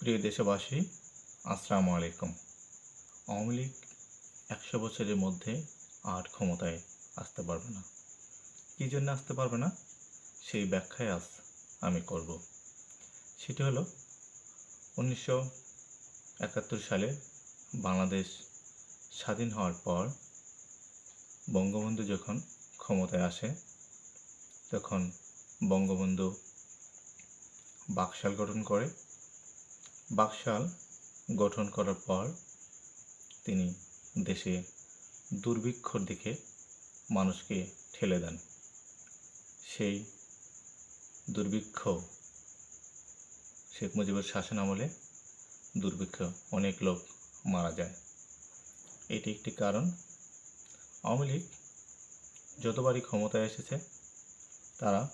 প্রিয় দেশবাসী, আসসালামু আলাইকুম। আওয়ামী লীগ একশো বছরের মধ্যে আর ক্ষমতায় আসতে পারবে না। কী জন্য আসতে পারবে না? সেই ব্যাখ্যায় আজ আমি করব। সেটি হলো, উনিশশো একাত্তর সালে বাংলাদেশ স্বাধীন হওয়ার পর বঙ্গবন্ধু যখন ক্ষমতায় আসে, তখন বঙ্গবন্ধু বাকশাল গঠন করে বাকশাল গঠন করার পর তিনি দেশে দুর্ভিক্ষর দিকে মানুষকে ঠেলে দেন। সেই দুর্ভিক্ষ শেখ মুজিবের শাসন আমলে দুর্ভিক্ষ অনেক লোক মারা যায়। এটি একটি কারণ। আওয়ামী লীগ যতবারই ক্ষমতায় এসেছে, তারা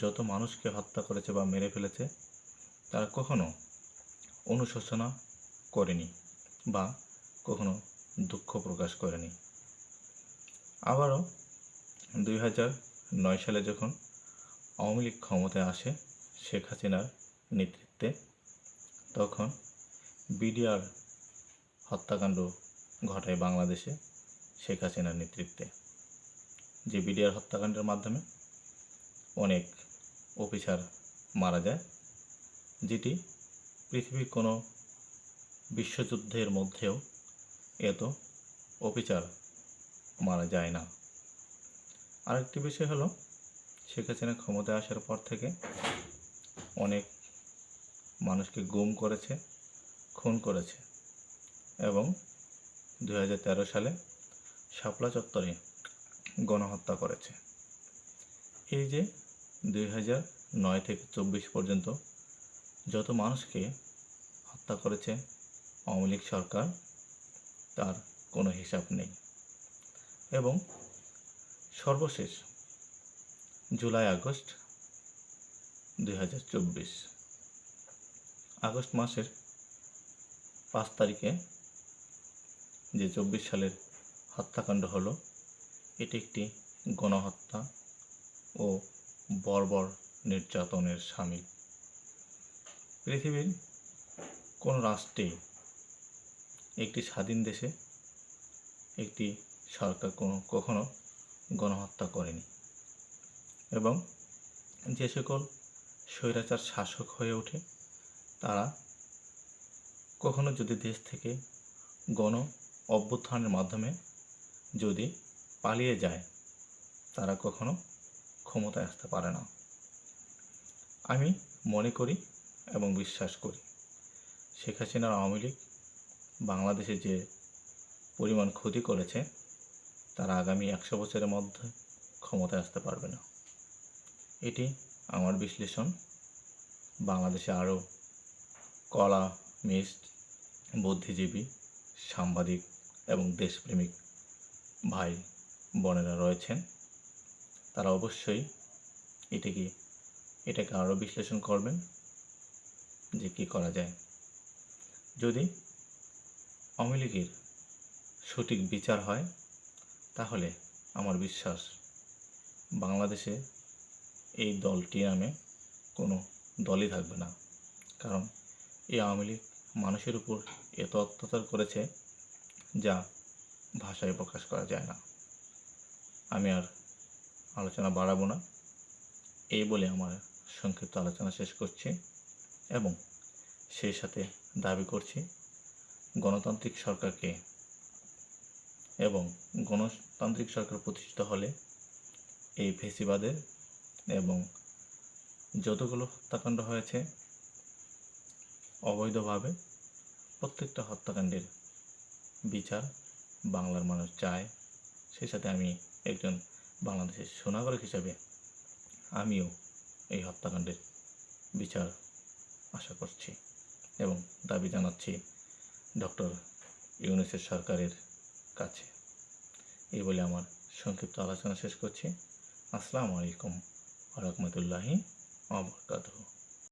যত মানুষকে হত্যা করেছে বা মেরে ফেলেছে, তারা কখনো অনুশোচনা করেনি বা কখনো দুঃখ প্রকাশ করেনি। আবারও দুই হাজার নয় সালে যখন আওয়ামী লীগ ক্ষমতায় আসে শেখ হাসিনার নেতৃত্বে, তখন বিডিআর হত্যাকাণ্ড ঘটায় বাংলাদেশে শেখ হাসিনার নেতৃত্বে। যে বিডিআর হত্যাকাণ্ডের মাধ্যমে অনেক অফিসার মারা যায়, যেটি পৃথিবীর কোনো বিশ্বযুদ্ধের মধ্যেও এত অবিচার মারা যায় না। আরেকটি বিষয় হলো, শেখ হাসিনা ক্ষমতায় আসার পর থেকে অনেক মানুষকে গুম করেছে, খুন করেছে এবং দু হাজার তেরো সালে শাপলা চত্বরে গণহত্যা করেছে। এই যে দুই নয় থেকে চব্বিশ পর্যন্ত যত মানুষকে হত্যা করেছে আওয়ামী লীগ সরকার, তার কোনো হিসাব নেই। এবং সর্বশেষ জুলাই আগস্ট দুই হাজার চব্বিশ, আগস্ট মাসের পাঁচ তারিখে যে চব্বিশ সালের হত্যাকাণ্ড হলো, এটি একটি গণহত্যা ও বর্বর নির্যাতনের সামিল। পৃথিবীর কোন রাষ্ট্রে একটি স্বাধীন দেশে একটি সরকার কোনো কখনো গণহত্যা করেনি। এবং যে সকল স্বৈরাচার শাসক হয়ে ওঠে, তারা কখনো যদি দেশ থেকে গণ অভ্যুত্থানের মাধ্যমে যদি পালিয়ে যায়, তারা কখনো ক্ষমতায় আসতে পারে না। আমি মনে করি এবং বিশ্বাস করি। শেখ হাসিনার আওয়ামী লীগ বাংলাদেশে যে পরিমাণ ক্ষতি করেছে, তারা আগামী একশো বছরের মধ্যে ক্ষমতায় আসতে পারবে না। এটি আমার বিশ্লেষণ। বাংলাদেশে আরও কলা, মিস্ট, বুদ্ধিজীবী, সাংবাদিক এবং দেশপ্রেমিক ভাই বোনেরা রয়েছেন। তারা অবশ্যই এটিকে, এটাকে আরও বিশ্লেষণ করবেন। যে কী করা যায়। যদি আওয়ামী লীগের সঠিক বিচার হয়, তাহলে আমার বিশ্বাস বাংলাদেশে এই দলটি নামে কোনো দলই থাকবে না। কারণ এই আওয়ামী লীগ মানুষের উপর এত অত্যাচার করেছে যা ভাষায় প্রকাশ করা যায় না। আমি আর আলোচনা বাড়াবো না। এই বলে আমার সংক্ষিপ্ত আলোচনা শেষ করছি। এবং সেই সাথে দাবি করছি গণতান্ত্রিক সরকারকে এবং গণতান্ত্রিক সরকার প্রতিষ্ঠিত হলে এই ফেসিবাদের এবং যতগুলো হত্যাকাণ্ড হয়েছে অবৈধভাবে প্রত্যেকটা হত্যাকাণ্ডের বিচার বাংলার মানুষ চায়। সেই সাথে আমি একজন বাংলাদেশের সুনাগরিক হিসাবে আমিও এই হত্যাকাণ্ডের বিচার আশা করছি এবং দাবি জানাচ্ছি ডক্টর ইউনুসের সরকারের কাছে। এই বলে আমার সংক্ষিপ্ত আলোচনা শেষ করছি। আসসালামু আলাইকুম রহমতুল্লাহি আবরকাতহ